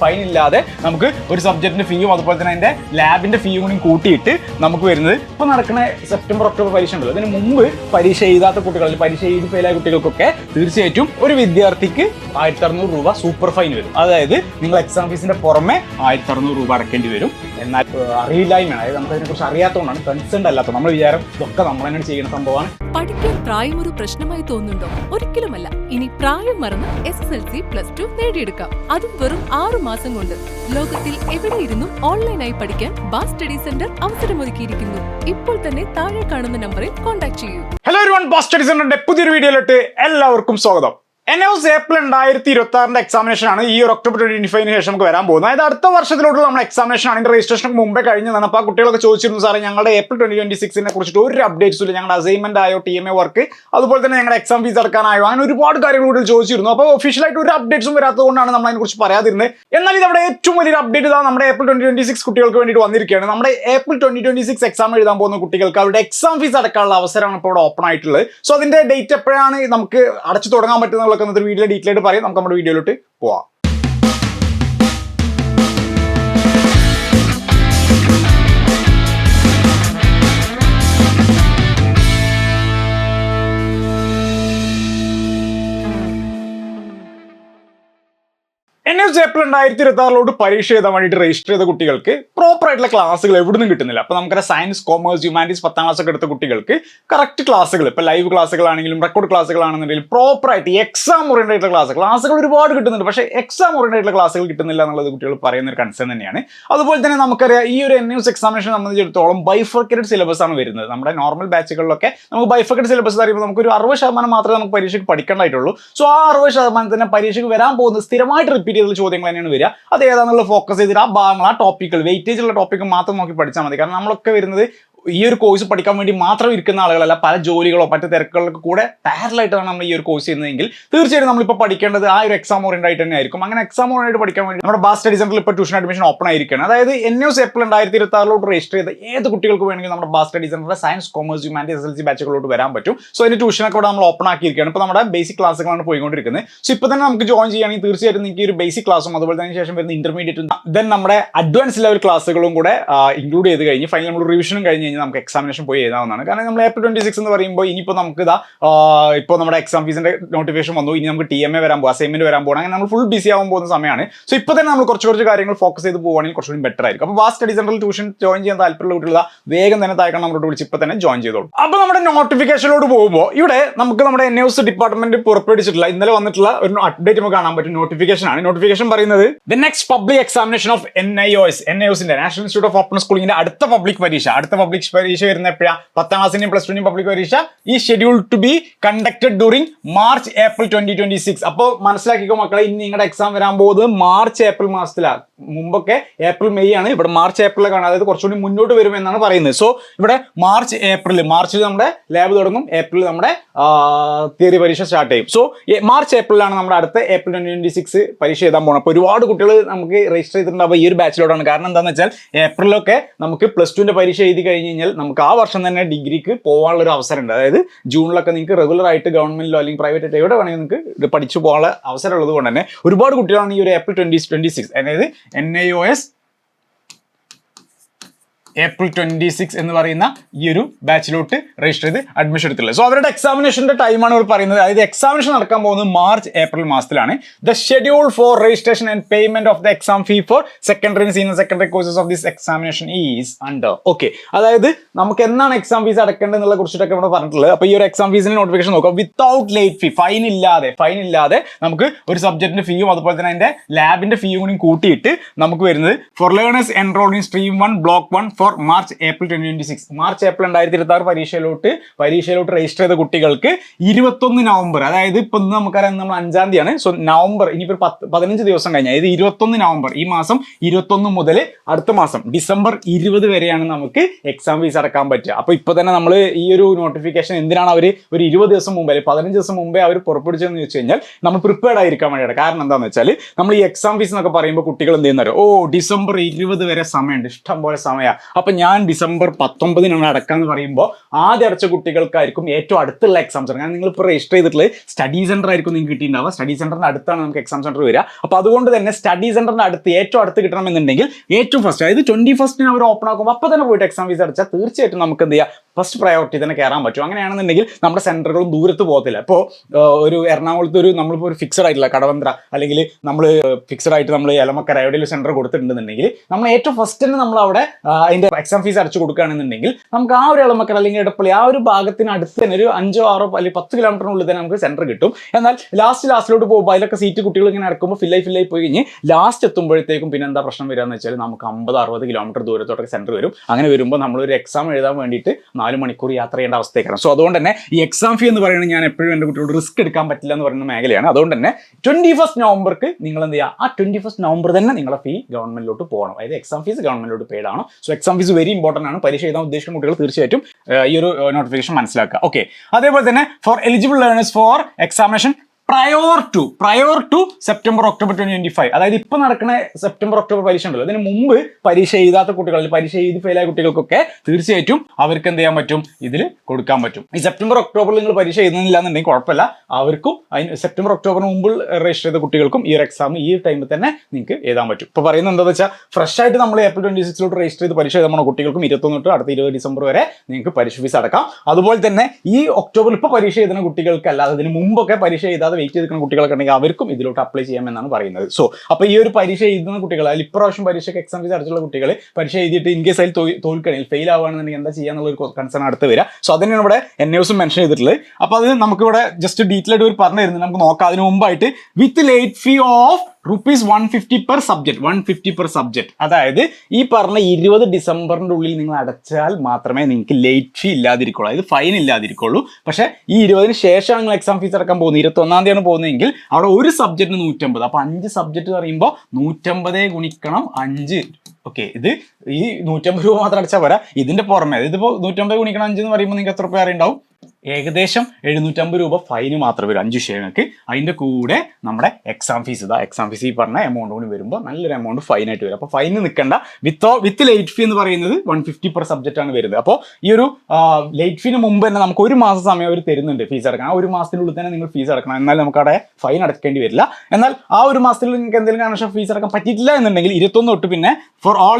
Fine ഇല്ലാതെ നമുക്ക് ഒരു സബ്ജക്റ്റിന്റെ ഫീയും അതുപോലെ തന്നെ അതിന്റെ ലാബിന്റെ ഫീയും കൂടി കൂട്ടിയിട്ട് നമുക്ക് വരുന്നത് ഇപ്പൊ നടക്കുന്ന സെപ്റ്റംബർ ഒക്ടോബർ പരീക്ഷ ഉണ്ടല്ലോ. അതിന് മുമ്പ് പരീക്ഷ എഴുതാത്ത കുട്ടികൾ പരീക്ഷ എഴുതി ഫെയിലായ കുട്ടികൾക്കൊക്കെ തീർച്ചയായിട്ടും ഒരു വിദ്യാർത്ഥിക്ക് ആയിരത്തി അറുന്നൂറ് രൂപ സൂപ്പർ ഫൈൻ വരും. അതായത് നിങ്ങൾ എക്സാം ഫീസിന്റെ പുറമെ ആയിരത്തി അറുന്നൂറ് രൂപ അടക്കേണ്ടി വരും. എന്നാൽ അറിയില്ലായ്മ അതായത് നമുക്ക് അതിനെ അതിനെക്കുറിച്ച് അറിയാത്തതുകൊണ്ടാണ് കൺസേൺ അല്ലാത്ത നമ്മൾ വിചാരം ഇതൊക്കെ നമ്മൾ തന്നെ ചെയ്യുന്ന സംഭവമാണ്. പഠിക്കാൻ പ്രായം ഒരു പ്രശ്നമായി തോന്നുന്നുണ്ടോ? ഒരിക്കലുമല്ല. ഇനി പ്രായം മറന്ന് S S L C plus two നേടിയെടുക്കാം. അതും വെറും ആറു മാസം കൊണ്ട് ലോകത്തിൽ എവിടെ എവിടെയിരുന്നും ഓൺലൈനായി പഠിക്കാൻ ബാസ് സ്റ്റഡി സെന്റർ അവസരമൊരുക്കിയിരിക്കുന്നു. ഇപ്പോൾ തന്നെ താഴെ കാണുന്ന നമ്പറിൽ കോൺടാക്ട് ചെയ്യൂ. ഹലോ വൺ ബാസ്റ്റഡി സെന്ററിന്റെ പുതിയൊരു വീഡിയോയിലോട്ട് എല്ലാവർക്കും സ്വാഗതം. എൻ എസ് ഏപ്രിൽ രണ്ടായിരത്തി ഇരുപത്തി ആറിന്റെ എക്സാമിനേഷൻ ആണ്. ഈ ഒരു ഒക്ടോബർ ട്വന്റി ഫൈവിന് ശേഷം നമുക്ക് വരാൻ പോകുന്നത്. അതായത് അടുത്ത വർഷത്തിലോട്ടുള്ള നമ്മുടെ എക്സാമിനേഷൻ ആണ്. രജിസ്ട്രേഷൻ മുമ്പേ കഴിഞ്ഞതാണ്. അപ്പോൾ ആ കുട്ടികളൊക്കെ ചോദിച്ചിരുന്നു സാറേ ഞങ്ങളുടെ ഏപ്രിൽ ട്വന്റി ട്വന്റി സിക്സിനെ കുറിച്ചിട്ട് ഒരു അപ്ഡേറ്റ്സ് ഇല്ല. ഞങ്ങളുടെ അസൈൻമെന്റ് ആയോ ടി എം എ വർക്ക് അതുപോലെ തന്നെ ഞങ്ങളുടെ എക്സാം ഫീസ് അടക്കാനായോ? അങ്ങനെ ഒരുപാട് കാര്യങ്ങൾ കൂടി ചോദിച്ചിരുന്നു. അപ്പോൾ ഒഫീഷ്യലായിട്ട് ഒരു അപ്ഡേറ്റ്സും വരാത്തതുകൊണ്ടാണ് നമ്മൾ അതിനെക്കുറിച്ച് പറയാതിരുന്നത്. എന്നാൽ ഇത് അവിടെ ഏറ്റവും വലിയൊരു അപ്ഡേറ്റ് ഇതാ നമ്മുടെ ഏപ്രിൽ ട്വന്റി ട്വന്റി സിക്സ് കുട്ടികൾക്ക് വേണ്ടിയിട്ട് വന്നിരിക്കുകയാണ്. നമ്മുടെ April twenty twenty six exam എഴുതാൻ പോകുന്ന കുട്ടികൾക്ക് അവരുടെ എക്സാം ഫീസ് അടക്കാനുള്ള അവസരമാണ് ഇപ്പോൾ ഇവിടെ ഓപ്പൺ ആയിട്ടുള്ളത്. സോ അതിന്റെ ഡേറ്റ് എപ്പോഴാണ് നമുക്ക് അടച്ചു തുടങ്ങാൻ പറ്റുന്നതൊക്കെ ഇന്നത്തെ വീഡിയോ ഡീറ്റെയിൽ ആയിട്ട് പറയും. നമുക്ക് നമ്മുടെ വീഡിയോയിലോട്ട് പോവാം. ഏപ്രിൽ രണ്ടായിരത്തി ഇരുപത്തി ആറിലോട്ട് പരീക്ഷ എഴുതാൻ വേണ്ടിയിട്ട് രജിസ്റ്റർ ചെയ്ത കുട്ടികൾക്ക് പ്രോപ്പർ ആയിട്ടുള്ള ക്ലാസ്സുകൾ എവിടുന്നും കിട്ടുന്നില്ല. അപ്പോൾ നമുക്കറിയാം സയൻസ് കോമേഴ്സ് ഹ്യൂമാനിറ്റീസ് പത്താം ക്ലാസ് ഒക്കെ എടുത്ത കുട്ടികൾക്ക് കറക്റ്റ് ക്ലാസ്സുകൾ ഇപ്പോൾ ലൈവ് ക്ലാസ്സുകളാണെങ്കിലും റെക്കോർഡ് ക്ലാസ്സുകളാണെന്നുണ്ടെങ്കിലും പ്രോപ്പർ ആയിട്ട് എക്സാം ഓറിയന്റഡ് ആയിട്ടുള്ള ക്ലാസ് ക്ലാസ്സുകൾ ഒരുപാട് കിട്ടുന്നുണ്ട്. പക്ഷേ എക്സാം ഓറിയന്റഡ് ആയിട്ടുള്ള ക്ലാസ്സുകൾ കിട്ടുന്നില്ല എന്നുള്ളത് കുട്ടികൾ പറയുന്ന ഒരു കൺസേൺ തന്നെയാണ്. അതുപോലെ തന്നെ നമുക്കറിയാം ഈ ഒരു എൻ എസ് എക്സാമിനേഷൻ സംബന്ധിച്ചിടത്തോളം ബൈഫർക്കേറ്റഡ് സിലബസ് ആണ് വരുന്നത്. നമ്മുടെ നോർമൽ ബാച്ചുകളിലൊക്കെ നമുക്ക് ബൈഫർക്കേറ്റഡ് സിലബസ് അറിയുമ്പോൾ നമുക്ക് ഒരു അറുപത് ശതമാനം മാത്രമേ നമുക്ക് പരീക്ഷയ്ക്ക് പഠിക്കേണ്ടതായിട്ടുള്ളൂ. സോ ആ അറുപത് തന്നെ പരീക്ഷയ്ക്ക് വരാൻ പോകുന്ന സ്ഥിരമായിട്ട് റിപ്പീറ്റ് ചെയ്ത ചോദ്യങ്ങൾ തന്നെയാണ് വരിക. അത് ഏതാണെന്നുള്ള ഫോക്കസ് ചെയ്തിട്ട് ആ ഭാഗങ്ങൾ ആ ടോപ്പിക്കുകൾ വെയിറ്റേജ് ഉള്ള ടോപ്പിക്ക് മാത്രം നോക്കി പഠിച്ചാൽ മതി. കാരണം നമ്മളൊക്കെ വരുന്നത് ഈ ഒരു കോഴ്സ് പഠിക്കാൻ വേണ്ടി മാത്രം ഇരിക്കുന്ന ആളുകളല്ല പല ജോലികളോ മറ്റു തിരക്കുകളൊക്കെ കൂടെ പാരലായിട്ടാണ് നമ്മൾ ഈ ഒരു കോഴ്സ് ചെയ്യുന്നതെങ്കിൽ തീർച്ചയായിട്ടും നമ്മളിപ്പോൾ പഠിക്കേണ്ടത് ആ ഒരു എക്സാം ഓറിയന്റ് ആയിട്ട് തന്നെ ആയിരിക്കും അങ്ങനെ എക്സാം ഓറിയന്റ് പഠിക്കാൻ വേണ്ടി നമ്മുടെ ബാസ് സ്റ്റഡി സെന്ററിൽ ഇപ്പോൾ ട്യൂഷൻ അഡ്മിഷൻ ഓപ്പൺ ആയിരിക്കുകയാണ്. അതായത് എൻ എസ് ഏപ്രിൽ രണ്ടായിരത്തി ഇരുപത്തി ആറിലോട്ട് രജിസ്റ്റർ ചെയ്ത ഏത് കുട്ടികൾക്ക് വേണമെങ്കിൽ നമ്മുടെ ബാസ് സ്റ്റഡി സെന്ററിലെ science commerce humanity S L C ബാച്ചുകളിലോട്ട് വരാൻ പറ്റും. സോ അതിന് ട്യൂഷനൊക്കെ ഇവിടെ നമ്മൾ ഓപ്പൺ ആക്കിയിരിക്കുകയാണ്. ഇപ്പോൾ നമ്മുടെ ബേസിക് ക്ലാസ്സുകളാണ് പോയിക്കൊണ്ടിരിക്കുന്നത്. സോ ഇപ്പോൾ തന്നെ നമുക്ക് ജോയിൻ ചെയ്യുകയാണെങ്കിൽ തീർച്ചയായിട്ടും നിങ്ങൾക്ക് ഒരു ബേസിക് ക്ലാസ്സും അതുപോലെ തന്നെ ശേഷം വരുന്ന ഇന്റർമീഡിയറ്റും ദെൻ നമ്മുടെ അഡ്വാൻസ് ലെവൽ ക്ലാസ്സുകളും കൂടെ ഇൻക്ലൂഡ് ചെയ്ത് കഴിഞ്ഞ് ഫൈനൽ നമ്മൾ റിവിഷനും കഴിഞ്ഞ് കഴിഞ്ഞാൽ നമുക്ക് എക്സാമിനേഷൻ പോയി എഴുതാവുന്നതാണ്. കാരണം നമ്മൾ ഏപ്രിൽ ട്വന്റി സിക്സ് എന്ന് പറയുമ്പോൾ ഇനിയിപ്പോൾ നമുക്ക് ഇതാ ഇപ്പോൾ നമ്മുടെ എക്സാം ഫീസിന്റെ നോട്ടിഫിക്കേഷൻ വന്നു. ഇനി നമുക്ക് ടി എം എ വരാൻ പോകും അസൈൻമെന്റ് വരാൻ പോകണം അങ്ങനെ നമ്മൾ ഫുൾ ബിസി ആവാൻ പോകുന്ന സമയമാണ്. സോ ഇപ്പോൾ തന്നെ നമ്മൾ കുറച്ച് കുറച്ച് കാര്യങ്ങൾ ഫോക്കസ് ചെയ്ത് പോകുകയാണെങ്കിൽ കുറച്ചുകൂടി ബെറ്റർ ആയിരിക്കും. അപ്പോൾ വാ സ്റ്റഡി സെന്ററിൽ ട്യൂഷൻ ജോയിൻ ചെയ്യാൻ താല്പര്യമുള്ള കുട്ടികൾ വേഗം തന്നെ താഴ്ക്കണം നമ്മളോട് വിളിച്ച് ഇപ്പോൾ തന്നെ ജോയിൻ ചെയ്തോളൂ. അപ്പോൾ നമ്മുടെ നോട്ടിഫിക്കേഷനിലോട് പോകുമ്പോൾ ഇവിടെ നമുക്ക് നമ്മുടെ എൻ എസ് ഡിപ്പാർട്ട്മെന്റ് പുറപ്പെടുവിച്ചിട്ടുള്ള ഇന്നലെ വന്നിട്ടുള്ള ഒരു അപ്ഡേറ്റ് നമുക്ക് കാണാൻ പറ്റും. നോട്ടിഫിക്കേഷൻ ആണ്. നോട്ടിഫിക്കേഷൻ പറയുന്നത് the next public examination of N I O S N I ഒസിന്റെ national institute of open സ്കൂളിംഗിന്റെ അടുത്ത പബ്ലിക് പരീക്ഷ. അടുത്ത പബ്ലിക് പരീക്ഷ വരുന്ന എപ്പോഴാണ് പത്താം ക്ലാസ്സിന്റെയും പ്ലസ് ടുവിന്റെയും പബ്ലിക് പരീക്ഷ ഈ schedule to be conducted during March April twenty twenty six അപ്പോൾ മനസ്സിലാക്കിക്കോ മക്കളെ ഇനി നിങ്ങളുടെ എക്സാം വരാൻ പോകുന്നത് മാർച്ച് ഏപ്രിൽ മാസത്തിലാണ്. മുമ്പൊക്കെ ഏപ്രിൽ മെയ് ആണ്. ഇവിടെ മാർച്ച് ഏപ്രിലൊക്കെയാണ് അതായത് കുറച്ചുകൂടി മുന്നോട്ട് വരുമെന്നാണ് പറയുന്നത്. സോ ഇവിടെ മാർച്ച് ഏപ്രിൽ മാർച്ചിൽ നമ്മുടെ ലാബ് തുടങ്ങും. ഏപ്രിൽ നമ്മുടെ തിയറി പരീക്ഷ സ്റ്റാർട്ട് ചെയ്യും. സോ മാർച്ച് ഏപ്രിലാണ് നമ്മുടെ അടുത്ത ഏപ്രിൽ ട്വന്റി സിക്സ് പരീക്ഷ എഴുതാൻ പോകണം അപ്പോൾ ഒരുപാട് കുട്ടികൾ നമുക്ക് രജിസ്റ്റർ ചെയ്തിട്ടുണ്ടാവും ഈ ഒരു ബാച്ചിലോടാണ് കാരണം എന്താണെന്ന് വെച്ചാൽ ഏപ്രിലൊക്കെ നമുക്ക് പ്ലസ് ടുവിന്റെ പരീക്ഷ എഴുതി കഴിഞ്ഞ് കഴിഞ്ഞാൽ നമുക്ക് ആ വർഷം തന്നെ ഡിഗ്രിക്ക് പോകാനുള്ള ഒരു അവസരം ഉണ്ട് അതായത് ജൂണിലൊക്കെ നിങ്ങൾക്ക് റെഗുലർ ആയിട്ട് ഗവൺമെന്റിലോ അല്ലെങ്കിൽ പ്രൈവറ്റ് ആയിട്ട് എവിടെ വേണമെങ്കിൽ നിങ്ങൾക്ക് പഠിച്ചു പോകാനുള്ള അവസരം ഉള്ളത് കൊണ്ട് തന്നെ ഒരുപാട് കുട്ടികളാണ് ഈ ഒരു ഏപ്രിൽ ട്വന്റി ട്വന്റി സിക്സ് അതായത് N I O S April twenty six എന്ന് പറയുന്ന ഈ ഒരു ബാച്ചിലോട്ട് രജിസ്റ്റർ ചെയ്ത് അഡ്മിഷൻ എടുത്തുള്ളത് സോ അവരുടെ എക്സാമിനേഷന്റെ ടൈമാണ് ഇവർ പറയുന്നത്. അതായത് എക്സാമിനേഷൻ നടക്കാൻ പോകുന്നത് മാർച്ച് ഏപ്രിൽ മാസത്തിലാണ്. The schedule for registration and payment of the exam fee for secondary senior secondary courses of this examination is under okay അതായത് നമുക്ക് എന്നാണ് എക്സാം ഫീസ് അടക്കേണ്ടതെന്നുള്ള കുറിച്ചിട്ടൊക്കെ ഇവിടെ പറഞ്ഞിട്ടുള്ളത്. അപ്പോൾ ഈ ഒരു എക്സാം ഫീസിന് നോട്ടിഫിക്കേഷൻ നോക്കാം. വിത്തൗട്ട് ലേറ്റ് ഫീ ഫൈൻ ഇല്ലാതെ ഫൈൻ ഇല്ലാതെ നമുക്ക് ഒരു സബ്ജക്റ്റിന്റെ ഫീയും അതുപോലെ തന്നെ അതിന്റെ ലാബിന്റെ ഫീയും കൂടി കൂട്ടിയിട്ട് നമുക്ക് വരുന്നത് for learners enrol in stream one block one for March April twenty twenty six March April രണ്ടായിരത്തി ഇരുപത്തി ആറ് പരീക്ഷയിലോട്ട് പരീക്ഷയിലോട്ട് രജിസ്റ്റർ ചെയ്ത കുട്ടികൾക്ക് ഇരുപത്തൊന്ന് നവംബർ അതായത് ഇപ്പൊ ഇന്ന് നമുക്കറിയാം നമ്മൾ അഞ്ചാം തീയതിയാണ് സോ നവംബർ ഇനിയിപ്പോൾ പത്ത് പതിനഞ്ച് ദിവസം കഴിഞ്ഞാൽ അതായത് ഇരുപത്തൊന്ന് നവംബർ ഈ മാസം ഇരുപത്തൊന്ന് മുതൽ അടുത്ത മാസം ഡിസംബർ ഇരുപത് വരെയാണ് നമുക്ക് എക്സാം ഫീസ് അടക്കാൻ പറ്റുക. അപ്പോൾ ഇപ്പോൾ തന്നെ നമ്മൾ ഈ ഒരു നോട്ടിഫിക്കേഷൻ എന്തിനാണ് അവർ ഒരു ഇരുപത് ദിവസം മുമ്പേ അല്ലെങ്കിൽ പതിനഞ്ച് ദിവസം മുമ്പേ അവർ പുറപ്പെടുവിച്ചതെന്ന് ചോദിച്ചു കഴിഞ്ഞാൽ നമ്മൾ പ്രിപ്പയർഡ് ആയിരിക്കാൻ വേണ്ടിയാണ്. കാരണം എന്താണെന്ന് വെച്ചാൽ നമ്മൾ ഈ എക്സാം ഫീസ് എന്നൊക്കെ പറയുമ്പോൾ കുട്ടികൾ എന്ത് ചെയ്യുന്നവർ ഓ ഡിസംബർ ഇരുപത് വരെ സമയമുണ്ട്. ഇഷ്ടം പോലെ സമയമാണ് അപ്പൊ ഞാൻ ഡിസംബർ പത്തൊമ്പതിനാണ് അടക്കാന്ന് പറയുമ്പോൾ ആദ്യ അടച്ച കുട്ടികൾക്കായിരിക്കും ഏറ്റവും അടുത്തുള്ള എക്സാം സെന്റർ നിങ്ങൾ ഇപ്പോൾ രജിസ്റ്റർ ചെയ്തിട്ടുള്ള സ്റ്റഡി സെന്റർ ആയിരിക്കും നിങ്ങൾക്ക് കിട്ടിയിട്ടുണ്ടാവുക. സ്റ്റഡി സെന്ററിന്റെ അടുത്താണ് നമുക്ക് എക്സാം സെന്റർ വരിക. അപ്പോൾ അതുകൊണ്ട് തന്നെ സ്റ്റഡി സെന്ററിന്റെ അടുത്ത് ഏറ്റവും അടുത്ത് കിട്ടണമെന്നുണ്ടെങ്കിൽ ഏറ്റവും ഫസ്റ്റ് അതായത് ട്വന്റി ഫസ്റ്റിന് അവർ ഓപ്പൺ ആക്കുമ്പോൾ അപ്പോൾ തന്നെ പോയിട്ട് എക്സാം ഫീസ് അടച്ചാൽ തീർച്ചയായിട്ടും നമുക്ക് എന്ത് ചെയ്യാം? ഫസ്റ്റ് പ്രയോറിറ്റി തന്നെ കയറാൻ പറ്റും. അങ്ങനെയാണെന്നുണ്ടെങ്കിൽ നമ്മുടെ സെന്ററുകളും ദൂരത്ത് പോകത്തില്ല. ഇപ്പോൾ ഒരു എറണാകുളത്ത് ഒരു നമ്മളിപ്പോൾ ഒരു ഫിക്സഡ് ആയിട്ടില്ല കടവന്ത്ര അല്ലെങ്കിൽ നമ്മൾ ഫിക്സഡ് ആയിട്ട് നമ്മൾ എലമക്കര എവിടെയെങ്കിലും സെന്റർ കൊടുത്തിട്ടുണ്ടെന്നുണ്ടെങ്കിൽ നമ്മൾ ഏറ്റവും ഫസ്റ്റ് തന്നെ നമ്മൾ അവിടെ ആ, എക്സാം ഫീസ് അടച്ചു കൊടുക്കുകയാണെന്നുണ്ടെങ്കിൽ നമുക്ക് ആ ഒരു എളമക്കര അല്ലെങ്കിൽ ഇടപ്പള്ളി ആ ഒരു ഭാഗത്തിന് അടുത്ത് തന്നെ ഒരു അഞ്ചോ ആറോ അല്ലെങ്കിൽ പത്ത് കിലോമീറ്ററിനുള്ളിൽ തന്നെ നമുക്ക് സെന്റർ കിട്ടും. എന്നാൽ ലാസ്റ്റ് ലാസ്റ്റിലോട്ട് പോകുമ്പോൾ അതിലൊക്കെ സീറ്റ് കുട്ടികൾ ഇങ്ങനെ അടക്കുമ്പോൾ ഫില്ലായി ഫില്ലായി പോയി കഴിഞ്ഞ് ലാസ്റ്റ് എത്തുമ്പോഴത്തേക്കും പിന്നെ എന്താ പ്രശ്നം വരിക എന്ന് വെച്ചാൽ നമുക്ക് അമ്പത് അറുപത് കിലോമീറ്റർ ദൂരത്തോട്ടൊക്കെ സെന്റർ വരും. അങ്ങനെ വരുമ്പോൾ നമ്മൾ ഒരു എക്സാം എഴുതാൻ വേണ്ടിയിട്ട് നാല് മണിക്കൂർ യാത്ര ചെയ്യേണ്ട അവസ്ഥയ്ക്കാണ് സോ അതുകൊണ്ട് തന്നെ ഈ എക്സാം ഫീ എന്ന് പറയുന്നത് ഞാൻ എപ്പോഴും എന്റെ കുട്ടികളോട് റിസ്ക് എടുക്കാൻ പറ്റില്ല എന്ന് പറയുന്ന മേഖലയാണ്. അതുകൊണ്ട് തന്നെ ട്വന്റി ഫസ്റ്റ് നവംബർക്ക് നിങ്ങൾ എന്ത് ചെയ്യുക? ആ ട്വന്റി ഫസ്റ്റ് നവംബർ തന്നെ നിങ്ങളുടെ ഫീ ഗവൺമെന്റിലോട്ട് പോകണം. അതായത് എക്സാം ഫീസ് ഗവൺമെന്റിലോട്ട് പെയ്ഡ് ആണ് so exam fees very important ആണ്. പരീക്ഷ എഴുതാൻ ഉദ്ദേശിക്കുന്ന കുട്ടികൾ തീർച്ചയായിട്ടും ഈ ഒരു നോട്ടിഫിക്കേഷൻ മനസ്സിലാക്കുക. ഓക്കെ അതേപോലെ തന്നെ for eligible learners for examination prior to prior to September October twenty five അതായത് ഇപ്പൊ നടക്കുന്ന സെപ്റ്റംബർ ഒക്ടോബർ പരീക്ഷ ഉണ്ടല്ലോ. അതിന് മുമ്പ് പരീക്ഷ എഴുതാത്ത കുട്ടികൾ പരീക്ഷ എഴുതി ഫെയിലായ കുട്ടികൾക്കൊക്കെ തീർച്ചയായിട്ടും അവർക്ക് എന്ത് ചെയ്യാൻ പറ്റും? ഇതിൽ കൊടുക്കാൻ പറ്റും. ഈ സെപ്റ്റംബർ ഒക്ടോബറിൽ നിങ്ങൾ പരീക്ഷ എഴുതുന്നില്ല എന്നുണ്ടെങ്കിൽ കുഴപ്പമില്ല. അവർക്കും അതിന് സെപ്റ്റംബർ ഒക്ടോബറിന് മുമ്പ് രജിസ്റ്റർ ചെയ്ത കുട്ടികൾക്കും ഈ ഒരു എക്സാം ഈ ടൈമിൽ തന്നെ നിങ്ങൾക്ക് എഴുതാൻ പറ്റും. ഇപ്പൊ പറയുന്നത് എന്താണെന്ന് വെച്ചാൽ ഫ്രഷ് ആയിട്ട് നമ്മൾ ഏപ്രിൽ ട്വന്റി സിക്സിലോട്ട് രജിസ്റ്റർ ചെയ്ത് പരീക്ഷ എഴുതാൻ കുട്ടികൾക്കും ഇരുപത്തൊന്ന് തൊട്ട് അടുത്ത ഇരുപത് ഡിസംബർ വരെ നിങ്ങൾക്ക് പരീക്ഷ ഫീസ് അടക്കാം. അതുപോലെ തന്നെ ഈ ഒക്ടോബറിൽ ഇപ്പോൾ പരീക്ഷ എഴുതുന്ന കുട്ടികൾക്ക് അല്ലാതെ ഇതിന് മുമ്പൊക്കെ പരീക്ഷ എഴുതാതെ വെയിറ്റ് ചെയ്തിരിക്കുന്ന കുട്ടികളൊക്കെ ഉണ്ടെങ്കിൽ അവർക്കും ഇതിലോട്ട് അപ്ലൈ ചെയ്യാമെന്നാണ് പറയുന്നത്. സോ അപ്പോൾ ഈ ഒരു പരീക്ഷ എഴുതുന്ന കുട്ടികൾ അതിൽ ഇപ്രാവശ്യം പരീക്ഷയ്ക്ക് എക്സാം ഫീസ് അടച്ചുള്ള കുട്ടികൾ പരീക്ഷ എഴുതിയിട്ട് ഇൻ കേസ് അതിൽ തോൽക്കണമെങ്കിൽ ഫെയിൽ ആവുകയാണെന്നുണ്ടെങ്കിൽ എന്താ ചെയ്യാന്നുള്ള ഒരു കൺസേൺ അടുത്ത് വരിക. സോ അതിനാണ് ഇവിടെ എൻ എസും മെൻഷൻ ചെയ്തിട്ടുള്ളത്. അപ്പോൾ അത് നമുക്ക് ഇവിടെ ജസ്റ്റ് ഡീറ്റെയിൽ ആയിട്ട് ഒരു പറഞ്ഞു തരുന്നത്. നമുക്ക് നോക്കാം. അതിന് മുമ്പായിട്ട് with late fee of rupees one fifty per subject one fifty per subject അതായത് ഈ പറഞ്ഞ ഇരുപത് ഡിസംബറിന്റെ ഉള്ളിൽ നിങ്ങൾ അടച്ചാൽ മാത്രമേ നിങ്ങൾക്ക് ലേറ്റ് ഫീ ഇല്ലാതിരിക്കുള്ളൂ. അതായത് ഫൈൻ ഇല്ലാതിരിക്കുള്ളൂ. പക്ഷേ ഈ ഇരുപതിന് ശേഷമാണ് നിങ്ങൾ എക്സാം ഫീസ് അടക്കാൻ പോകുന്നത്. ഇരുപത്തി ഒന്നാം തീയതിയാണ് പോകുന്നതെങ്കിൽ അവിടെ ഒരു സബ്ജക്റ്റിന് നൂറ്റമ്പത്. അപ്പോൾ അഞ്ച് സബ്ജക്റ്റ് പറയുമ്പോൾ നൂറ്റമ്പതേ ഗുണിക്കണം അഞ്ച്. ഓക്കെ ഇത് ഈ നൂറ്റമ്പത് രൂപ മാത്രം അടച്ചാൽ പോരാ. ഇതിന്റെ പുറമെ ഇതിപ്പോൾ നൂറ്റമ്പത് ഗുണിക്കണം അഞ്ച് എന്ന് പറയുമ്പോൾ നിങ്ങൾക്ക് എത്ര രൂപ ഏകദേശം എഴുന്നൂറ്റമ്പത് രൂപ ഫൈന് മാത്രമേ വരും. അഞ്ച് വിഷയങ്ങൾക്ക് അതിന്റെ കൂടെ നമ്മുടെ എക്സാം ഫീസ് ഇതാ. എക്സാം ഫീസ് ഈ പറഞ്ഞ എമൗണ്ട് കൂടി വരുമ്പോൾ നല്ലൊരു എമൗണ്ട് ഫൈനായിട്ട് വരും. അപ്പോൾ ഫൈന് നിൽക്കേണ്ട വിത്ത് വിത്ത് ലേറ്റ് ഫീ എന്ന് പറയുന്നത് വൺ ഫിഫ്റ്റി പെർ സബ്ജക്റ്റ് ആണ് വരുന്നത്. അപ്പോൾ ഈ ഒരു ലേറ്റ് ഫീന് മുമ്പ് തന്നെ നമുക്ക് ഒരു മാസം സമയം അവർ തരുന്നുണ്ട് ഫീസ് അടക്കാൻ. ആ ഒരു മാസത്തിനുള്ളിൽ തന്നെ നിങ്ങൾ ഫീസ് അടക്കണം. എന്നാൽ നമുക്ക് അവിടെ ഫൈൻ അടക്കേണ്ടി വരില്ല. എന്നാൽ ആ ഒരു മാസത്തിൽ നിങ്ങൾക്ക് എന്തെങ്കിലും കാരണവശാൽ ഫീസ് അടക്കാൻ പറ്റിയിട്ടില്ല എന്നുണ്ടെങ്കിൽ ഇരുപത്തൊന്ന് തൊട്ട് പിന്നെ ഫോർ ഓൾ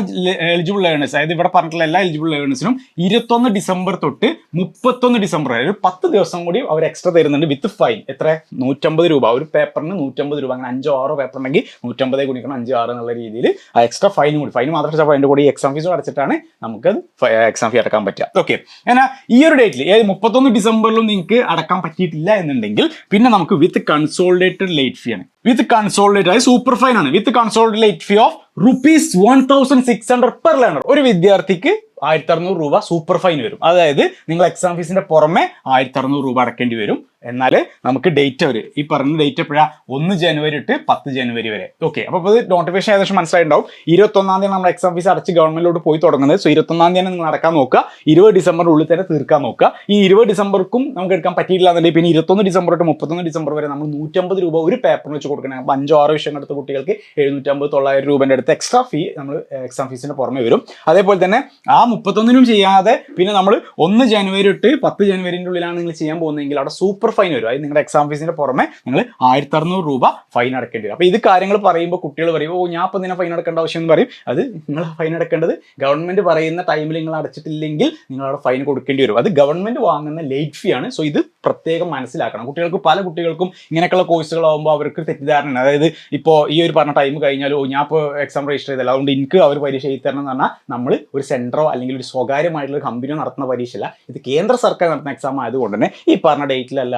എലിജിബിൾ ലേണേഴ്സ് അതായത് ഇവിടെ പറഞ്ഞിട്ടുള്ള എല്ലാ എലിജിബിൾ ലേണേഴ്സിനും ഇരുപത്തൊന്ന് ഡിസംബർ തൊട്ട് മുപ്പത്തൊന്ന് ഡിസംബർ ഒരു പത്ത് ദിവസം കൂടി അവർ എക്സ്ട്രാ തരുന്നുണ്ട് വിത്ത് ഫൈൻ എത്ര? നൂറ്റമ്പത് രൂപ. ഒരു പേപ്പറിന് നൂറ്റമ്പത് രൂപ. അങ്ങനെ അഞ്ചോ ആറോ പേപ്പർ ഉണ്ടെങ്കിൽ നൂറ്റമ്പതേ കുടിക്കണം അഞ്ചോ ആറ് എന്നുള്ള രീതിയിൽ ആ എക്സ്ട്രാ ഫൈൻ കൂടി. ഫൈൻ മാത്രം അടച്ചപ്പോൾ അതിന്റെ കൂടി എക്സാം ഫീസ് അടച്ചിട്ടാണ് നമുക്ക് എക്സാം ഫീ അടക്കാൻ പറ്റുക. ഓക്കെ എന്നാൽ ഈ ഒരു ഡേറ്റിൽ ഏത് മുപ്പത്തൊന്ന് ഡിസംബറിലും നിങ്ങൾക്ക് അടക്കാൻ പറ്റിയിട്ടില്ല എന്നുണ്ടെങ്കിൽ പിന്നെ നമുക്ക് വിത്ത് കൺസോൾഡേറ്റഡ് ലേറ്റ് ഫീ ആണ്. വിത്ത് കൺസോൾഡേറ്റഡ് അതായത് സൂപ്പർ ഫൈൻ ആണ്. With consolidate late fee of rupees one thousand six hundred per learner ഒരു വിദ്യാർത്ഥിക്ക് ആയിരത്തി അറുന്നൂറ് രൂപ സൂപ്പർ ഫൈൻ വരും. അതായത് നിങ്ങൾ എക്സാം ഫീസിന്റെ പുറമെ ആയിരത്തി അറുന്നൂറ് രൂപ അടക്കേണ്ടി വരും. എന്നാൽ നമുക്ക് ഡേറ്റ് അവർ ഈ പറഞ്ഞ ഡേറ്റ് എപ്പോഴാണ് ഒന്ന് ജനുവരി തൊട്ട് പത്ത് ജനുവരി വരെ. ഓക്കെ അപ്പോൾ ഇത് നോട്ടിഫിക്കേഷൻ ഏകദേശം മനസ്സിലായിട്ടുണ്ടാവും. ഇരുപത്തൊന്നാം തീയതി നമ്മൾ എക്സാം ഫീസ് അടച്ച് ഗവൺമെന്റിലോട്ട് പോയി തുടങ്ങുന്നത്. സോ ഇരുപത്തൊന്നാം തീയതി നിങ്ങൾ നടക്കാൻ നോക്കുക. ഇരുപത് ഡിസംബറിന്റെ ഉള്ളിൽ തന്നെ തീർക്കാൻ നോക്കുക. ഈ ഇരുപത് ഡിസംബർക്കും നമുക്ക് എടുക്കാൻ പറ്റിയില്ല എന്നുണ്ടെങ്കിൽ പിന്നെ ഇരുപത്തൊന്ന് ഡിസംബർ തൊട്ട് മുപ്പത്തൊന്ന് ഡിസംബർ വരെ നമ്മൾ നൂറ്റമ്പത് രൂപ ഒരു പേപ്പറിന് വെച്ച് കൊടുക്കണം. അപ്പോൾ അഞ്ചോ ആറ് വിഷയം എടുത്ത കുട്ടികൾക്ക് എഴുന്നൂറ്റമ്പത് തൊള്ളായിരം രൂപേന്റെ അടുത്ത് എക്സ്ട്രാ ഫീ നമ്മൾ എക്സാം ഫീസിന് പുറമെ വരും. അതേപോലെ തന്നെ ആ മുപ്പത്തൊന്നിനും ചെയ്യാതെ പിന്നെ നമ്മൾ ഒന്ന് ജനുവരി തൊട്ട് പത്ത് ജനുവരിന്റെ ഉള്ളിലാണ് നിങ്ങൾ ചെയ്യാൻ പോകുന്നതെങ്കിൽ അവിടെ സൂപ്പർ ഫൈൻ വരും. അതായത് നിങ്ങളുടെ എക്സാം ഫീസിന്റെ പുറമെ നിങ്ങൾ ആയിരത്തി അറുന്നൂറ് രൂപ ഫൈൻ അടക്കേണ്ടി വരും. അപ്പോൾ ഇത് കാര്യങ്ങൾ പറയുമ്പോൾ കുട്ടികൾ പറയും ഓ ഞാൻ ഇപ്പം നിന്നെ ഫൈൻ അടക്കേണ്ട ആവശ്യം എന്ന് പറയും. അത് നിങ്ങൾ ഫൈൻ അടക്കേണ്ടത് ഗവൺമെന്റ് പറയുന്ന ടൈമിൽ നിങ്ങൾ അടച്ചിട്ടില്ലെങ്കിൽ നിങ്ങൾ അവിടെ ഫൈൻ കൊടുക്കേണ്ടി വരും. അത് ഗവൺമെന്റ് വാങ്ങുന്ന ലേറ്റ് ഫീ ആണ്. സോ ഇത് പ്രത്യേകം മനസ്സിലാക്കണം. കുട്ടികൾക്ക് പല കുട്ടികൾക്കും ഇങ്ങനെയൊക്കെയുള്ള കോഴ്സുകളാകുമ്പോൾ അവർക്ക് തെറ്റിദ്ധാരണ അതായത് ഇപ്പോൾ ഈ ഒരു പറഞ്ഞ ടൈം കഴിഞ്ഞാൽ ഓ ഞാൻ ഇപ്പോൾ എക്സാം രജിസ്റ്റർ ചെയ്തല്ല അതുകൊണ്ട് എനിക്ക് അവർ പരീക്ഷ എഴുതി തരണം എന്ന് പറഞ്ഞാൽ നമ്മൾ ഒരു സെന്ററോ അല്ലെങ്കിൽ ഒരു സ്വകാര്യമായിട്ടുള്ള കമ്പനിയോ നടത്തുന്ന പരീക്ഷയല്ല. ഇത് കേന്ദ്ര സർക്കാർ നടത്തുന്ന എക്സാം ആയതുകൊണ്ട് തന്നെ ഈ പറഞ്ഞ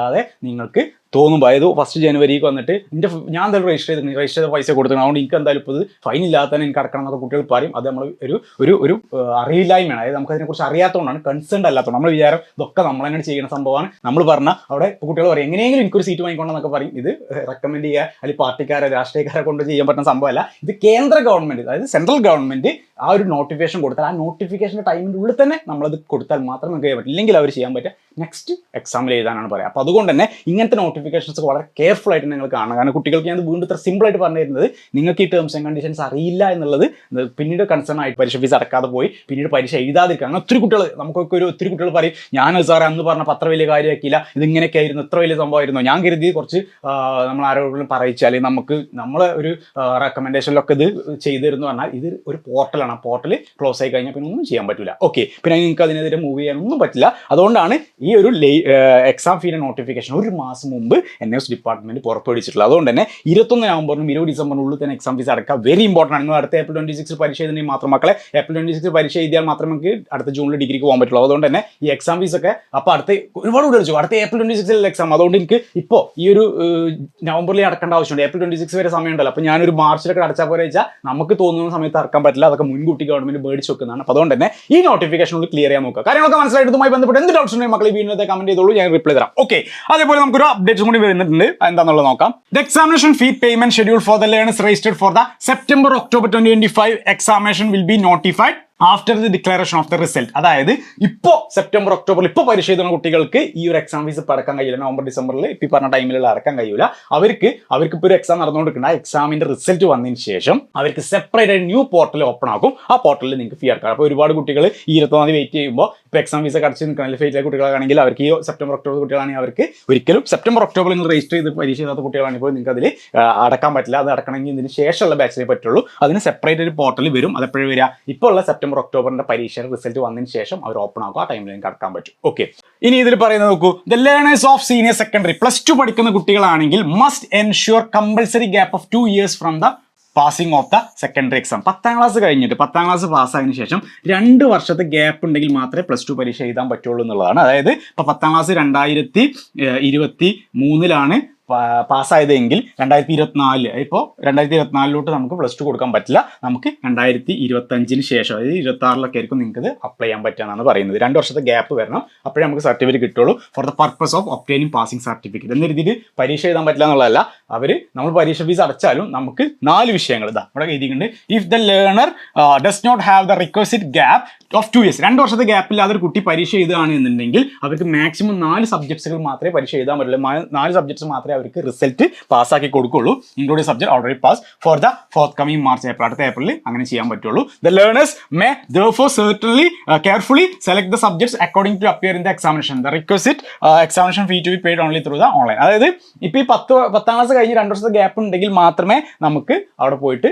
ഡേറ്റിലല്ലാതെ നിങ്ങൾക്ക് തോന്നുമ്പോൾ അതായത് ഫസ്റ്റ് ജനുവരിക്ക് വന്നിട്ട് എന്റെ ഞാൻ എന്തായാലും രജിസ്റ്റർ ചെയ്ത് രജിസ്റ്റർ ചെയ്ത പൈസ കൊടുക്കണം. അതുകൊണ്ട് എനിക്ക് എന്തായാലും ഇപ്പോൾ ഇത് ഫൈൻ ഇല്ലാതെ തന്നെ എനിക്ക് അടക്കണം എന്നൊക്കെ കുട്ടികൾ പറയും. അത് നമ്മൾ ഒരു ഒരു ഒരു അറിയില്ലായ്മയാണ് അതായത് നമുക്ക് അതിനെക്കുറിച്ച് അറിയാത്തതുകൊണ്ടാണ് കൺസേൺ അല്ലാത്തതുകൊണ്ട് നമ്മൾ വിചാരം ഇതൊക്കെ നമ്മൾ തന്നെ ചെയ്യുന്ന സംഭവമാണ്. നമ്മൾ പറഞ്ഞ അവിടെ കുട്ടികൾ പറയും എങ്ങനെയെങ്കിലും എനിക്കൊരു സീറ്റ് വാങ്ങിക്കൊണ്ടെന്നൊക്കെ പറയും. ഇത് റെക്കമെൻഡ് ചെയ്യുക. അല്ലെങ്കിൽ പാർട്ടിക്കാരെ രാഷ്ട്രീയക്കാരെ കൊണ്ട് ചെയ്യാൻ പറ്റുന്ന സംഭവമല്ല. ഇത് കേന്ദ്ര ഗവൺമെന്റ് അതായത് സെൻട്രൽ ഗവൺമെന്റ് ആ ഒരു നോട്ടിഫിക്കേഷൻ കൊടുത്താൽ ആ നോട്ടിഫിക്കേഷന്റെ ടൈമിന്റെ ഉള്ളിൽ തന്നെ നമ്മളത് കൊടുത്താൽ മാത്രമേ നമുക്ക് ചെയ്യാൻ പറ്റും. ഇല്ലെങ്കിൽ അവർ ചെയ്യാൻ പറ്റുക. നെക്സ്റ്റ് എക്സാമിൽ എഴുതാനാണ് പറയുക. അപ്പോൾ അതുകൊണ്ട് തന്നെ ഇങ്ങനത്തെ നോട്ടിഫിക്കേഷൻ നോട്ടിഫിക്കേഷൻസ് വളരെ കെയർഫുൾ ആയിട്ട് നിങ്ങൾ കാണണം. കാരണം കുട്ടികൾക്ക് ഞാൻ വീണ്ടും ഇത്ര സിമ്പിൾ ആയിട്ട് പറഞ്ഞു തരുന്നത് നിങ്ങൾക്ക് ഈ ടേംസ് ആൻഡ് കണ്ടീഷൻസ് അറിയില്ല എന്നുള്ളത് പിന്നീട് കൺസേൺ ആയിട്ട് പരീക്ഷ ഫീസ് അടക്കാതെ പോയി പിന്നീട് പരീക്ഷ എഴുതാതിരിക്കുക അങ്ങനെ ഒത്തിരി കുട്ടികൾ നമുക്കൊക്കെ ഒരു ഒത്തിരി കുട്ടികൾ പറയും ഞാൻ സാറേ അന്ന് പറഞ്ഞ അത്ര വലിയ കാര്യമാക്കിയില്ല ഇത് ഇങ്ങനെയൊക്കെ ആയിരുന്നു ഇത്ര വലിയ സംഭവമായിരുന്നു ഞാൻ കരുതി കുറച്ച് നമ്മൾ ആരോടും പറയിച്ചാൽ നമുക്ക് നമ്മളെ ഒരു റെക്കമെൻഡേഷനിലൊക്കെ ഇത് ചെയ്തിരുന്നു പറഞ്ഞാൽ ഇത് ഒരു പോർട്ടലാണ് ആ പോർട്ടൽ ക്ലോസ് ആയി കഴിഞ്ഞാൽ പിന്നെ ഒന്നും ചെയ്യാൻ പറ്റില്ല ഓക്കെ പിന്നെ നിങ്ങൾക്ക് അതിനെതിരെ മൂവ് ചെയ്യാനൊന്നും പറ്റില്ല. അതുകൊണ്ടാണ് ഈ ഒരു എക്സാം ഫീയുടെ നോട്ടിഫിക്കേഷൻ ഒരു മാസം മുമ്പ് എൻ എസ് ഡിപ്പാർട്ട്മെന്റ് പുറപ്പെടുവിച്ചിട്ടുള്ളത്. അതുകൊണ്ട് തന്നെ ഇരുപത്തൊന്ന് നവംബറിനും ഇരുപത് ഡിസംബറിനും ഉള്ളിൽ തന്നെ എക്സാം ഫീസ് അടക്കുക വെരി ഇമ്പോർട്ടന്റ് ആണ്. അടുത്ത ഏപ്രിൽ ട്വന്റി സിക്സ് പരീക്ഷ എഴുതുന്നെങ്കിൽ മാത്രം മക്കളെ ഏപ്രിൽ ട്വന്റി സിക്സ് പരീക്ഷ എഴുതിയാൽ മാത്രമേ നമുക്ക് അടുത്ത ജൂണിൽ ഡിഗ്രിക്ക് പോകാൻ പറ്റുള്ളൂ. അതുകൊണ്ട് തന്നെ ഈ എക്സാം ഫീസ് ഒക്കെ അപ്പോൾ അടുത്ത ഒരുപാട് കൂടി വിളിച്ചു അടുത്ത ഏപ്രിൽ ട്വന്റി സിക്സിലെ എക്സാം അതുകൊണ്ട് എനിക്ക് ഇപ്പോൾ ഈ ഒരു നവംബറിൽ അടക്കേണ്ട ആവശ്യമുണ്ട്. ഏപ്രിൽ ട്വന്റി സിക്സ് വരെ സമയമുണ്ടല്ലോ. അപ്പോൾ ഞാനൊരു മാർച്ചിലൊക്കെ അടച്ചാൽ പോലെ വെച്ചാൽ നമുക്ക് തോന്നുന്ന സമയത്ത് അടക്കാൻ പറ്റില്ല. അതൊക്കെ മുൻകൂട്ടി ഗവൺമെന്റ് മേടിച്ച് വെക്കുന്നതാണ്. അപ്പോൾ അതുകൊണ്ട് തന്നെ ഈ നോട്ടിഫിക്കേഷൻ ഒന്ന് ക്ലിയർ ചെയ്യാൻ നോക്കുക. കാര്യങ്ങളൊക്കെ മനസ്സിലായിട്ടുമായി ബന്ധപ്പെട്ട് എന്ത് ഡൗട്ട്സ് ഉണ്ടെങ്കിൽ മക്കളെ വീണ്ടും കമന്റ് ചെയ്തോളൂ. ഞാൻ റിപ്ലൈ തരാം. ഓക്കെ അതേപോലെ നമുക്കൊരു അപ്ഡേറ്റ്സ് കൂടി വരുന്നുണ്ട്. എന്താണെന്നുള്ളത് നോക്കാം. The examination fee payment schedule for the learners registered for the September October twenty twenty five examination will be notified after the declaration of the result അതായത് ഇപ്പോൾ സെപ്റ്റംബർ ഒക്ടോബർ ഇപ്പോൾ പരീക്ഷ എഴുതുന്ന കുട്ടികൾക്ക് ഈ ഒരു എക്സാം ഫീസ് ഇപ്പോൾ അടക്കാൻ കഴിയില്ല. നവംബർ ഡിസംബറിൽ ഈ പറഞ്ഞ ടൈമിലുള്ള അടക്കാൻ കഴിയില്ല അവർക്ക് അവർക്ക് ഇപ്പോൾ ഒരു എക്സാം നടന്നുകൊണ്ടിരിക്കുന്ന ആ എക്സാമിന്റെ റിസൾട്ട് വന്നതിന് ശേഷം അവർക്ക് സെപ്പറേറ്റ് ആയിട്ട് ന്യൂ പോർട്ടൽ ഓപ്പൺ ആക്കും. ആ പോർട്ടലിൽ നിങ്ങൾക്ക് ഫീ അടക്കാം. അപ്പോൾ ഒരുപാട് കുട്ടികൾ ഈ ഇരുപത്തൊന്നാം വെയിറ്റ് ചെയ്യുമ്പോൾ ഇപ്പോൾ എക്സാം ഫീസ് അടച്ച് നിൽക്കുന്ന ഫെയിലായ കുട്ടികളാണെങ്കിൽ അവർക്ക് ഈ സെപ്റ്റംബർ ഒക്ടോബർ കുട്ടികളാണെങ്കിൽ അവർക്ക് ഒരിക്കലും സെപ്റ്റംബർ ഒക്ടോബർ നിങ്ങൾ രജിസ്റ്റർ ചെയ്ത് പരീക്ഷ എഴുതാത്ത കുട്ടികളാണെങ്കിൽ നിങ്ങൾക്ക് അതിൽ അടക്കാൻ പറ്റില്ല. അത് അടക്കണമെങ്കിൽ ഇതിന് ശേഷമുള്ള ബാച്ചിലേ പറ്റുള്ളൂ. അതിന് സെപ്പറേറ്റ് ഒരു പോർട്ടൽ വരും. അതെപ്പോഴും വരിക ഇപ്പോൾ ഉള്ള സെപ്റ്റംബർ ഒക്ടോബറിന്റെ പരീക്ഷയുടെ റിസൾട്ട് വന്നതിന് ശേഷം അവർ ഓപ്പൺ ആക്കും. ആ ടൈമിൽ കടക്കാൻ പറ്റും. ഓക്കെ ഇനി ഇതിൽ പറയുന്നത് നോക്കൂ. The learners of senior secondary plus two പഠിക്കുന്ന കുട്ടികളാണെങ്കിൽ must ensure compulsory gap of two years from the passing of the secondary exam പത്താം ക്ലാസ് കഴിഞ്ഞിട്ട് പത്താം ക്ലാസ് പാസ്സായതിനു ശേഷം രണ്ട് വർഷത്തെ ഗ്യാപ്പ് ഉണ്ടെങ്കിൽ മാത്രമേ പ്ലസ് ടു പരീക്ഷ എഴുതാൻ പറ്റുള്ളൂ എന്നുള്ളതാണ്. അതായത് ഇപ്പോൾ പത്താം ക്ലാസ് രണ്ടായിരത്തി ഇരുപത്തി മൂന്നിലാണ് പാസ്സായതെങ്കിൽ രണ്ടായിരത്തി ഇരുപത്തിനാല് ഇപ്പോൾ രണ്ടായിരത്തി ഇരുപത്തിനാലിലോട്ട് നമുക്ക് പ്ലസ് ടു കൊടുക്കാൻ പറ്റില്ല. നമുക്ക് രണ്ടായിരത്തി ഇരുപത്തഞ്ചിന് ശേഷം അതായത് ഇരുപത്തി ആറിലൊക്കെ ആയിരിക്കും നിങ്ങൾക്ക് അപ്ലൈ ചെയ്യാൻ പറ്റുകയെന്നാണ് പറയുന്നത്. രണ്ട് വർഷത്തെ ഗ്യാപ്പ് വരണം. അപ്പോഴേ നമുക്ക് സർട്ടിഫിക്കറ്റ് കിട്ടുള്ളൂ for the purpose of obtaining passing certificate എന്ന രീതിയിൽ പരീക്ഷ എഴുതാൻ പറ്റില്ല എന്നുള്ളതല്ല. അവർ നമ്മൾ പരീക്ഷ ഫീസ് അടച്ചാലും നമുക്ക് നാല് വിഷയങ്ങൾ ഇതാ. ഇവിടെ എഴുതിയിട്ടുണ്ട്. If the learner does not have the requisite gap of two years രണ്ട് വർഷത്തെ ഗ്യാപ്പ് ഇല്ലാതെ ഒരു കുട്ടി പരീക്ഷ എഴുതുകയാണെന്നുണ്ടെങ്കിൽ അവർക്ക് മാക്സിമം നാല് സബ്ജക്ട്സുകൾ മാത്രമേ പരീക്ഷ എഴുതാൻ പറ്റുള്ളൂ. നാല് സബ്ജക്ട്സ് മാത്രമേ അവർക്ക് റിസൾട്ട് പാസ്സാക്കി കൊടുക്കുള്ളൂ. Including subject already pass for the fourth coming March April അടുത്ത ഏപ്രിലിൽ അങ്ങനെ ചെയ്യാൻ പറ്റുള്ളൂ. The learners may the for certainly carefully select the subjects according to appear in the examination the request examination fee to be paid only through the online അതായത് ഇപ്പോൾ ഈ പത്ത് പത്താം ക്ലാസ് കഴിഞ്ഞ് രണ്ട് വർഷത്തെ ഗ്യാപ്പ് ഉണ്ടെങ്കിൽ മാത്രമേ നമുക്ക് അവിടെ പോയിട്ട്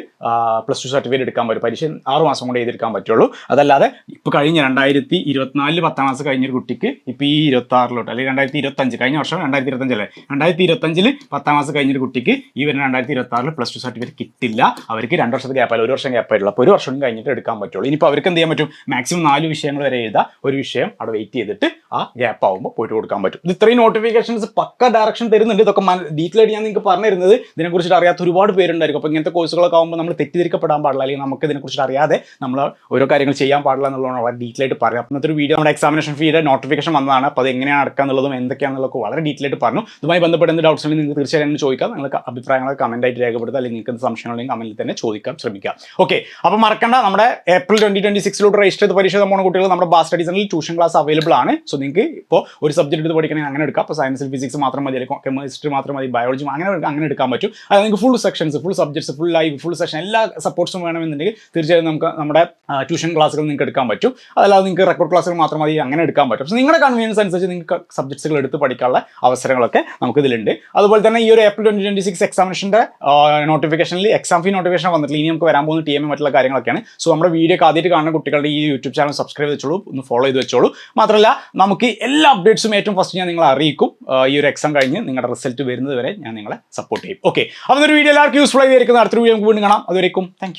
പ്ലസ് ടു സർട്ടിഫിക്കറ്റ് എടുക്കാൻ പറ്റൂ. പരീക്ഷ ആറ് മാസം കൊണ്ട് എഴുതിയെടുക്കാൻ പറ്റുള്ളൂ. അതല്ലാതെ ഇപ്പോൾ കഴിഞ്ഞ രണ്ടായിരത്തി ഇരുപത്തിനാലിൽ പത്താം ക്ലാസ് കഴിഞ്ഞൊരു കുട്ടിക്ക് ഇപ്പോൾ ഈ ഇരുപത്തി ആറിലോട്ട് അല്ലെങ്കിൽ രണ്ടായിരത്തി ഇരുപത്തഞ്ച് കഴിഞ്ഞ വർഷം രണ്ടായിരത്തി ഇരുപത്തഞ്ചല്ലേ രണ്ടായിരത്തി ഇരുപത്തഞ്ചിൽ പത്താം ക്ലാസ് കഴിഞ്ഞൊരു കുട്ടിക്ക് ഈ വരുന്ന രണ്ടായിരത്തി ഇരുപത്തി ആറിൽ പ്ലസ് ടു സർട്ടിഫിക്കറ്റ് കിട്ടില്ല. അവർക്ക് രണ്ട് വർഷത്തെ ഗ്യാപ്പ് ഒരു വർഷം ഗ്യാപ്പ് ആയിട്ടുള്ളൂ. അപ്പോൾ ഒരു വർഷം കഴിഞ്ഞിട്ട് എടുക്കാൻ പറ്റുള്ളൂ. ഇനിയിപ്പോൾ അവർക്ക് എന്ത് ചെയ്യാൻ പറ്റും? മാക്സിമം നാല് വിഷയങ്ങൾ വരെ എഴുതാം. ഒരു വിഷയം അവിടെ വെയിറ്റ് ചെയ്തിട്ട് ആ ഗ്യാപ്പ് ആകുമ്പോൾ പോയിട്ട് കൊടുക്കാൻ പറ്റും. ഇത് ഇത്രയും നോട്ടിഫിക്കേഷൻസ് പക്ക ഡയറക്ഷൻ തരുന്നുണ്ട്. ഇതൊക്കെ ഡീറ്റെയിൽ ഞാൻ നിങ്ങൾക്ക് പറഞ്ഞു തരുന്നത്. ഇതിനെക്കുറിച്ചിട്ട് അറിയാത്ത ഒരുപാട് പേരുണ്ടായിരിക്കും. അപ്പോൾ ഇങ്ങനത്തെ കോഴ്സുകളൊക്കെ ആകുമ്പോൾ നമ്മൾ തെറ്റിദ്ധരിക്കപ്പെടാൻ പാടില്ല. അല്ലെങ്കിൽ നമുക്ക് ഇതിനെക്കുറിച്ച് അറിയാതെ നമ്മൾ ഓരോ കാര്യങ്ങൾ ചെയ്യാൻ പാടില്ല എന്നുള്ളതാണ് വളരെ ഡീറ്റെയിൽ ആയിട്ട് പറയാം. ഇന്നത്തെ ഒരു വീഡിയോ നമ്മുടെ എക്സാമിനേഷൻ ഫീയുടെ നോട്ടിഫിക്കേഷൻ വന്നതാണ്. അപ്പോൾ അത് എങ്ങനെയാണ് നടക്കുക എന്നുള്ളതും എന്തൊക്കെയാണെന്നുള്ളതൊക്കെ വളരെ ഡീറ്റെയിൽ ആയിട്ട് പറഞ്ഞു. ഇതുമായി ബന്ധപ്പെട്ട് എന്ത് ഡൗട്ട്സ് ഉണ്ടെങ്കിൽ നിങ്ങൾക്ക് തീർച്ചയായും എന്നെ ചോദിക്കാം. നിങ്ങൾക്ക് അഭിപ്രായങ്ങൾ കമന്റ് ആയിട്ട് രേഖപ്പെടുത്തുക. അല്ലെങ്കിൽ നിങ്ങൾക്ക് സംശയങ്ങളുണ്ടെങ്കിൽ കമന്റിൽ തന്നെ ചോദിക്കാം ശ്രമിക്കാം ഓക്കെ അപ്പോൾ മറക്കണ്ട. നമ്മുടെ ഏപ്രിൽ ട്വന്റി ട്വന്റി സിക്സിലോട്ട് രജിസ്റ്റർ ചെയ്ത് പരീക്ഷ പോകുന്ന കുട്ടികൾ നമ്മുടെ ബാസ് സ്റ്റഡീസിൽ ട്യൂഷൻ ക്ലാസ് അവൈലബിൾ ആണ്. സോ നിങ്ങൾക്ക് ഇപ്പോൾ ഒരു സബ്ജക്ട് എടുത്ത് പഠിക്കണമെങ്കിൽ അങ്ങനെ എടുക്കാം. അപ്പോൾ സയൻസിൽ ഫിസിക്സ് മാത്രം മതി അല്ലെങ്കിൽ കെമിസ്ട്രി മാത്രം മതി ബയോളജി അങ്ങനെ അങ്ങനെ എടുക്കാൻ പറ്റും. അത് നിങ്ങൾക്ക് full sections full subjects full live full section എല്ലാ സപ്പോർട്ട്സും വേണമെന്നുണ്ടെങ്കിൽ തീർച്ചയായും നമുക്ക് നമ്മുടെ ട്യൂഷൻ ക്ലാസ്സുകൾ നിങ്ങൾക്ക് എടുക്കാൻ പറ്റും. അതല്ലാതെ നിങ്ങൾക്ക് റെക്കോർഡ് ക്ലാസ്സുകൾ മാത്രം മതി അങ്ങനെ എടുക്കാൻ പറ്റും. സോ നിങ്ങളുടെ കൺവീനിയൻസ് അനുസരിച്ച് നിങ്ങൾക്ക് സബ്ജക്ട്സുകൾ എടുത്ത് പഠിക്കാനുള്ള അവസരങ്ങളൊക്കെ നമുക്ക് ഇതിലുണ്ട്. അതുപോലെ തന്നെ ഈ ഒരു ഏപ്രിൽ ട്വന്റി ട്വന്റി സിക്സ് എക്സാമിനേഷന്റെ നോട്ടിഫിക്കേഷനിൽ എക്സാം ഫീ നോട്ടിഫിക്കേഷൻ വന്നിട്ടില്ല. ഇനി നമുക്ക് വരാൻ പോകുന്ന ടി എം മറ്റുള്ള കാര്യങ്ങളൊക്കെയാണ്. സോ നമ്മുടെ വീഡിയോ ആദ്യമായിട്ട് കാണുന്ന കുട്ടികളുടെ ഈ യൂട്യൂബ് ചാനൽ സബ്സ്ക്രൈബ് വെച്ചോളൂ. ഒന്ന് ഫോളോ ചെയ്ത് വെച്ചോളൂ. മാത്രമല്ല നമുക്ക് എല്ലാ അപ്ഡേറ്റ്സും ഏറ്റവും ഫസ്റ്റ് ഞാൻ നിങ്ങളെ അറിയിക്കും. ഈ ഒരു എക്സാം കഴിഞ്ഞ് നിങ്ങളുടെ റിസൾട്ട് വരുന്നത് വരെ ഞാൻ നിങ്ങളെ സപ്പോർട്ട് ചെയ്യും. ഓക്കെ അപ്പോൾ ഒരു വീഡിയോ എല്ലാവർക്കും യൂസ്ഫുൾ ആയിരിക്കുന്ന അടുത്തൊരു വീഡിയോ നമുക്ക് വീണ്ടും കാണാം. അതുവരേക്കും താങ്ക്